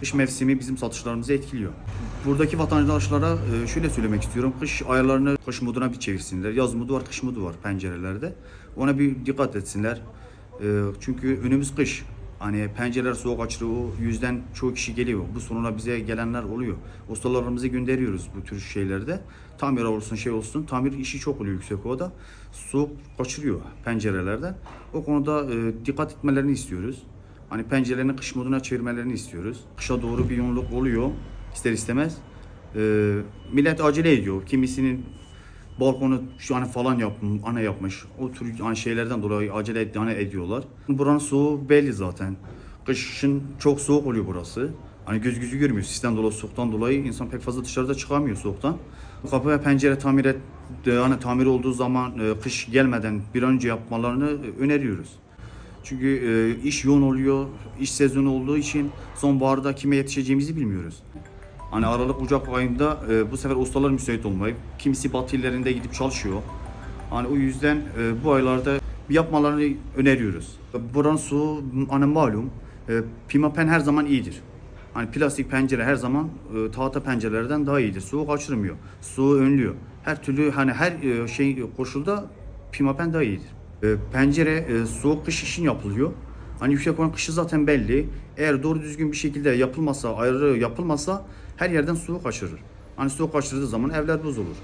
Kış mevsimi bizim satışlarımızı etkiliyor. Buradaki vatandaşlara e, şöyle söylemek istiyorum. Kış ayarlarını kış moduna bir çevirsinler. Yaz modu var, kış modu var pencerelerde. Ona bir dikkat etsinler. E, Çünkü önümüz kış. Hani pencereler soğuk açılıyor. O yüzden çoğu kişi geliyor. Bu soruna bize gelenler oluyor. Ustalarımızı gönderiyoruz bu tür şeylerde. Tamir olsun şey olsun. Tamir işi çok oluyor yüksek ovada. Soğuk kaçırıyor pencerelerden. O konuda e, dikkat etmelerini istiyoruz. Hani pencerelerini kış moduna çevirmelerini istiyoruz. Kışa doğru bir yoğunluk oluyor ister istemez. E, millet acele ediyor. Kimisinin balkonu şu an falan yap, ana yapmış. O tür hani şeylerden dolayı acele ed- hani ediyorlar. Buranın soğuğu belli zaten. Kışın çok soğuk oluyor burası. Hani göz gözü görmüyor. Sistem dolayı soğuktan dolayı insan pek fazla dışarıda çıkamıyor soğuktan. Kapı ve pencere tamir et, hani tamir olduğu zaman e, kış gelmeden bir an önce yapmalarını e, öneriyoruz. Çünkü e, iş yoğun oluyor, iş sezonu olduğu için sonbaharda kime yetişeceğimizi bilmiyoruz. Hani Aralık Ocak ayında e, bu sefer ustalar müsait olmayıp kimisi batı illerinde gidip çalışıyor. Hani o yüzden e, bu aylarda yapmalarını öneriyoruz. Buranın su hani malum e, pimapen her zaman iyidir. Hani plastik pencere her zaman e, tahta pencerelerden daha iyidir. Soğuk açırmıyor. Soğuğu önlüyor. Her türlü hani her e, şey koşulda pimapen daha iyidir. E, pencere e, soğuk kış için yapılıyor. Hani yüksek olan kışı zaten belli. Eğer doğru düzgün bir şekilde yapılmasa, ayrı yapılmasa her yerden soğuk kaçırır. Hani soğuk kaçırdığı zaman evler buz olur.